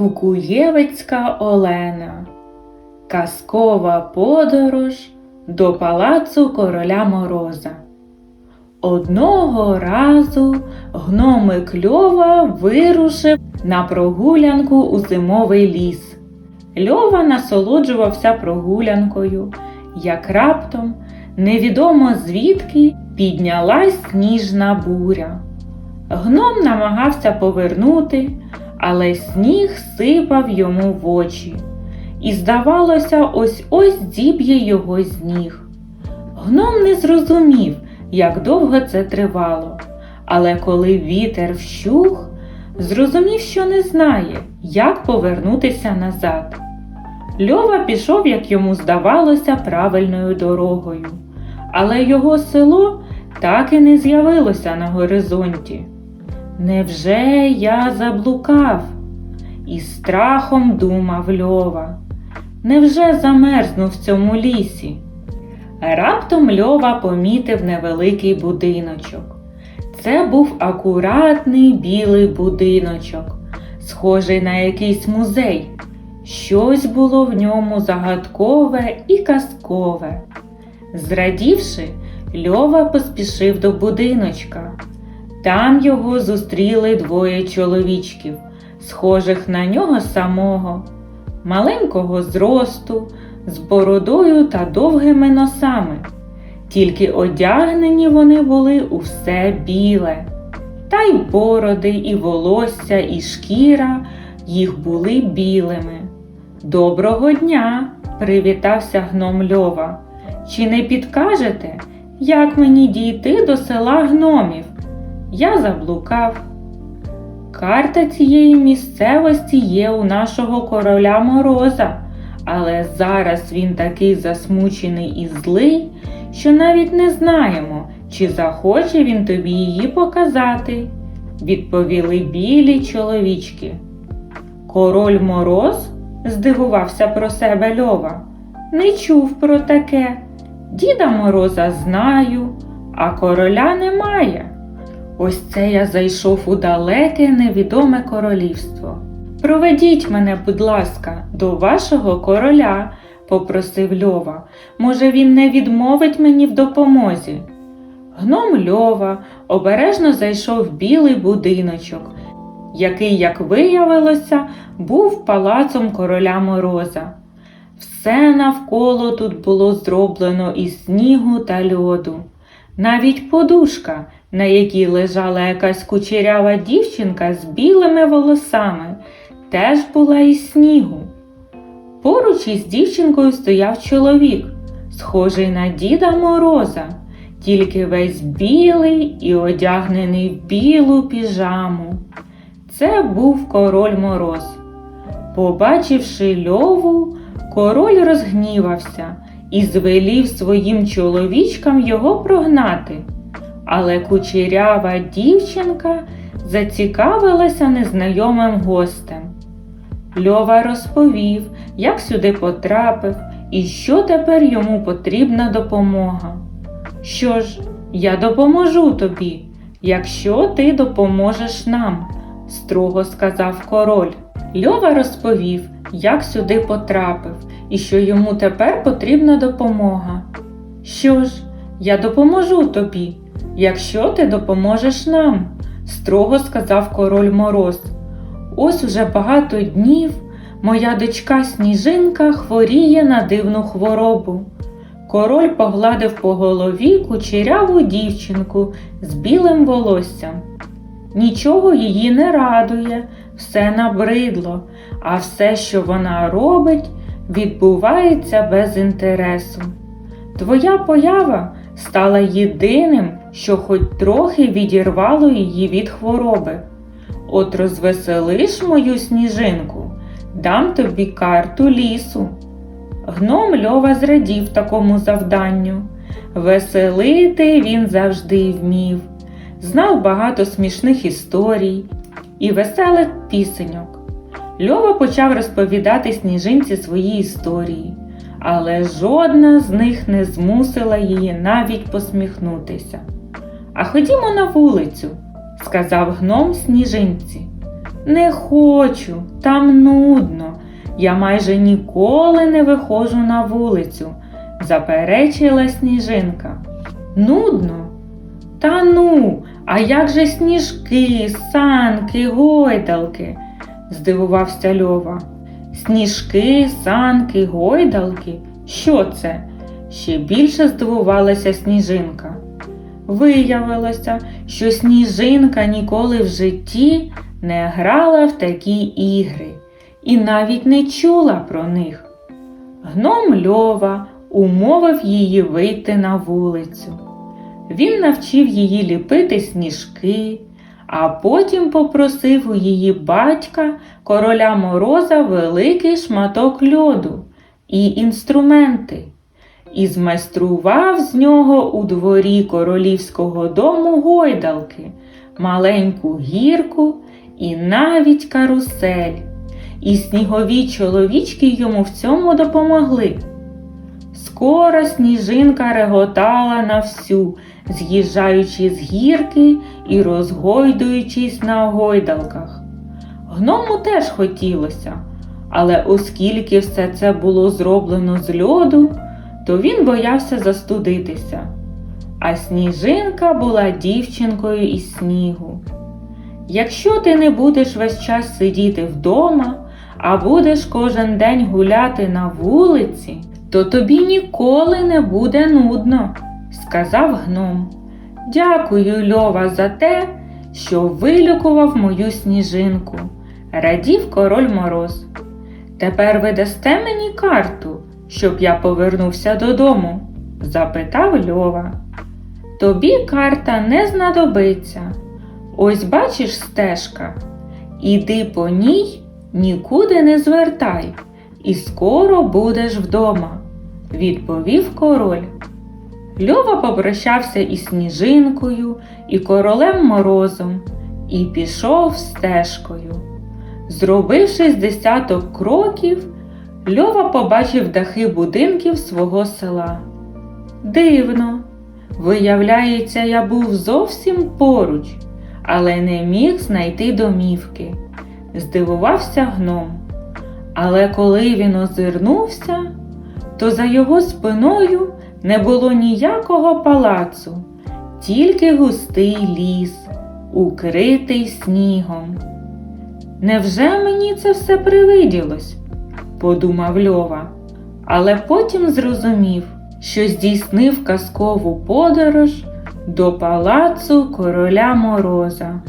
Кукуєвицька Олена. Казкова подорож до палацу короля Мороза. Одного разу гномик Льова вирушив на прогулянку у зимовий ліс. Льова насолоджувався прогулянкою, як раптом, невідомо звідки, піднялась сніжна буря. Гном намагався повернути, але сніг сипав йому в очі. І, здавалося, ось ось зіб'є його з ніг. Гном не зрозумів, як довго це тривало, але коли вітер вщух, зрозумів, що не знає, як повернутися назад. Льова пішов, як йому здавалося, правильною дорогою, але його село так і не з'явилося на горизонті. Невже я заблукав? Із страхом думав Льова. Невже замерзну в цьому лісі? Раптом Льова помітив невеликий будиночок. Це був акуратний білий будиночок, схожий на якийсь музей. Щось було в ньому загадкове і казкове. Зрадівши, Льова поспішив до будиночка. Там його зустріли двоє чоловічків, схожих на нього самого, маленького зросту, з бородою та довгими носами. Тільки одягнені вони були у все біле, та й бороди, і волосся, і шкіра їх були білими. Доброго дня! привітався гном Льова. Чи не підкажете, як мені дійти до села гномів? Я заблукав. Карта цієї місцевості є у нашого короля Мороза, але зараз він такий засмучений і злий, що навіть не знаємо, чи захоче він тобі її показати, відповіли білі чоловічки. Король Мороз? здивувався про себе Льова. Не чув про таке. Діда Мороза знаю, а короля немає. Ось це я зайшов у далеке невідоме королівство. Проведіть мене, будь ласка, до вашого короля, попросив Льова. Може, він не відмовить мені в допомозі. Гном Льова обережно зайшов в білий будиночок, який, як виявилося, був палацом короля Мороза. Все навколо тут було зроблено із снігу та льоду. Навіть подушка, на якій лежала якась кучерява дівчинка з білими волосами, теж була із снігу. Поруч із дівчинкою стояв чоловік, схожий на Діда Мороза, тільки весь білий і одягнений в білу піжаму. Це був король Мороз. Побачивши льову, король розгнівався і звелів своїм чоловічкам його прогнати. Але кучерява дівчинка зацікавилася незнайомим гостем. Льова розповів, як сюди потрапив і що тепер йому потрібна допомога. Що ж, я допоможу тобі, якщо ти допоможеш нам, строго сказав король. Льова розповів, як сюди потрапив і що йому тепер потрібна допомога. Що ж, я допоможу тобі, якщо ти допоможеш нам, строго сказав король Мороз. Ось уже багато днів моя дочка Сніжинка хворіє на дивну хворобу. Король погладив по голові кучеряву дівчинку з білим волоссям. Нічого її не радує, все набридло, а все, що вона робить, відбувається без інтересу. Твоя поява стала єдиним, що хоч трохи відірвало її від хвороби. От розвеселиш мою сніжинку, дам тобі карту лісу. Гном Льова зрадів такому завданню. Веселити він завжди вмів, знав багато смішних історій і веселих пісеньок. Льова почав розповідати сніжинці свої історії, але жодна з них не змусила її навіть посміхнутися. А ходімо на вулицю, сказав гном сніжинці. Не хочу, там нудно. Я майже ніколи не виходжу на вулицю, заперечила сніжинка. Нудно? Та ну, а як же сніжки, санки, гойдалки? здивувався Льова. Сніжки, санки, гойдалки? Що це? Ще більше здивувалася сніжинка. Виявилося, що сніжинка ніколи в житті не грала в такі ігри і навіть не чула про них. Гном Льова умовив її вийти на вулицю. Він навчив її ліпити сніжки, а потім попросив у її батька короля Мороза великий шматок льоду і інструменти, і змайстрував з нього у дворі королівського дому гойдалки, маленьку гірку і навіть карусель. І снігові чоловічки йому в цьому допомогли. Скоро сніжинка реготала на всю, з'їжджаючи з гірки і розгойдуючись на гойдалках. Гному теж хотілося, але оскільки все це було зроблено з льоду, то він боявся застудитися. А сніжинка була дівчинкою із снігу. Якщо ти не будеш весь час сидіти вдома, а будеш кожен день гуляти на вулиці, то тобі ніколи не буде нудно, сказав гном. Дякую, Льова, за те, що вилікував мою сніжинку, радів король мороз. Тепер ви дасте мені карту, щоб я повернувся додому? запитав Льова. Тобі карта не знадобиться. Ось бачиш стежка. Іди по ній, нікуди не звертай, і скоро будеш вдома, відповів король. Льова попрощався із сніжинкою, і королем морозом, і пішов стежкою. Зробивши з десяток кроків, Льова побачив дахи будинків свого села. Дивно, виявляється, я був зовсім поруч, але не міг знайти домівки. Здивувався гном. Але коли він озирнувся, то за його спиною не було ніякого палацу, тільки густий ліс, укритий снігом. Невже мені це все привиділось? Подумав Льова, але потім зрозумів, що здійснив казкову подорож до палацу короля Мороза.